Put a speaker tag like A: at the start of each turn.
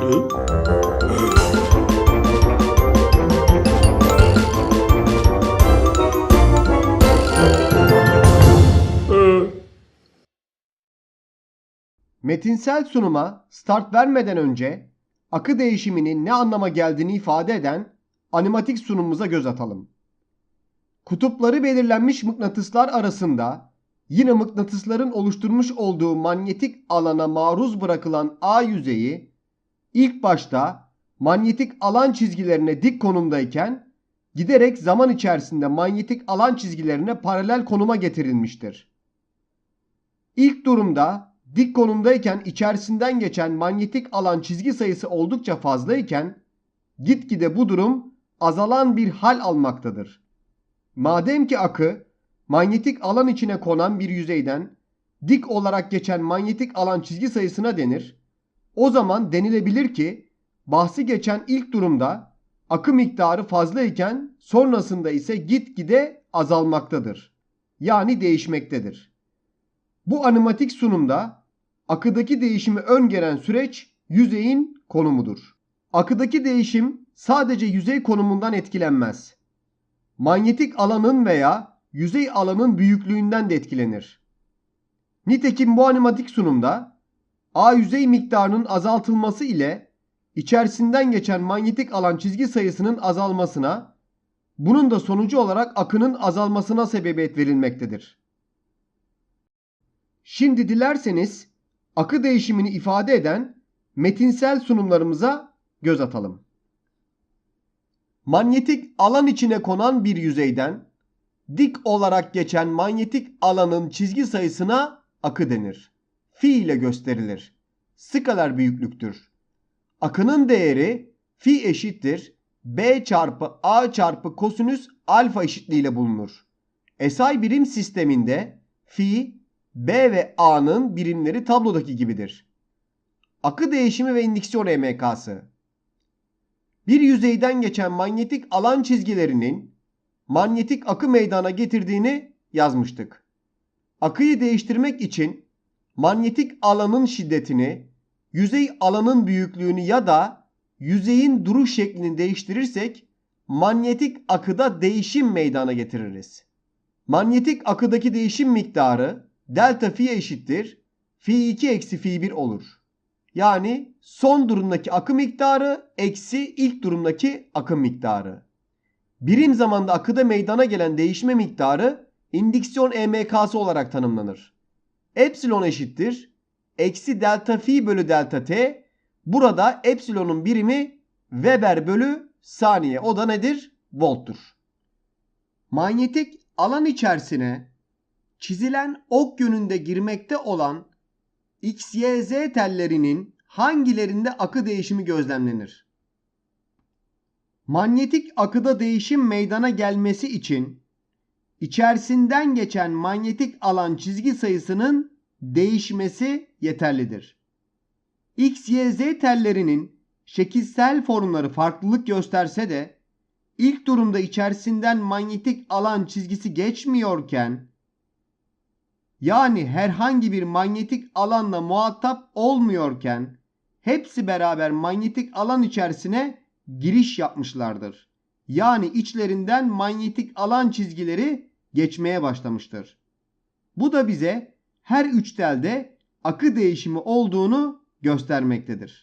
A: Metinsel sunuma start vermeden önce akı değişiminin ne anlama geldiğini ifade eden animatik sunumumuza göz atalım. Kutupları belirlenmiş mıknatıslar arasında yine mıknatısların oluşturmuş olduğu manyetik alana maruz bırakılan A yüzeyi ilk başta manyetik alan çizgilerine dik konumdayken giderek zaman içerisinde manyetik alan çizgilerine paralel konuma getirilmiştir. İlk durumda dik konumdayken içerisinden geçen manyetik alan çizgi sayısı oldukça fazlayken gitgide bu durum azalan bir hal almaktadır. Madem ki akı manyetik alan içine konan bir yüzeyden dik olarak geçen manyetik alan çizgi sayısına denir. O zaman denilebilir ki bahsi geçen ilk durumda akı miktarı fazlayken sonrasında ise gitgide azalmaktadır. Yani değişmektedir. Bu animatik sunumda akıdaki değişimi öngören süreç yüzeyin konumudur. Akıdaki değişim sadece yüzey konumundan etkilenmez. Manyetik alanın veya yüzey alanın büyüklüğünden de etkilenir. Nitekim bu animatik sunumda A yüzey miktarının azaltılması ile içerisinden geçen manyetik alan çizgi sayısının azalmasına, bunun da sonucu olarak akının azalmasına sebebiyet verilmektedir. Şimdi dilerseniz akı değişimini ifade eden metinsel sunumlarımıza göz atalım. Manyetik alan içine konan bir yüzeyden dik olarak geçen manyetik alanın çizgi sayısına akı denir. Fi ile gösterilir. Skaler büyüklüktür. Akının değeri fi eşittir b çarpı a çarpı kosinüs alfa eşitliğiyle bulunur. SI birim sisteminde fi B ve A'nın birimleri tablodaki gibidir. Akı değişimi ve indüksiyon EMK'sı. Bir yüzeyden geçen manyetik alan çizgilerinin manyetik akı meydana getirdiğini yazmıştık. Akıyı değiştirmek için manyetik alanın şiddetini, yüzey alanın büyüklüğünü ya da yüzeyin duruş şeklini değiştirirsek manyetik akıda değişim meydana getiririz. Manyetik akıdaki değişim miktarı delta fi eşittir. Fi 2 eksi fi 1 olur. Yani son durumdaki akım miktarı eksi ilk durumdaki akım miktarı. Birim zamanda akıda meydana gelen değişme miktarı indüksiyon EMK'sı olarak tanımlanır. Epsilon eşittir. Eksi delta fi bölü delta t. Burada epsilonun birimi Weber bölü saniye. O da nedir? Volttur. Manyetik alan içerisine çizilen ok yönünde girmekte olan X, Y, Z tellerinin hangilerinde akı değişimi gözlemlenir? Manyetik akıda değişim meydana gelmesi için içerisinden geçen manyetik alan çizgi sayısının değişmesi yeterlidir. X, Y, Z tellerinin şekilsel formları farklılık gösterse de ilk durumda içerisinden manyetik alan çizgisi geçmiyorken yani herhangi bir manyetik alanla muhatap olmuyorken hepsi beraber manyetik alan içerisine giriş yapmışlardır. Yani içlerinden manyetik alan çizgileri geçmeye başlamıştır. Bu da bize her üç telde akı değişimi olduğunu göstermektedir.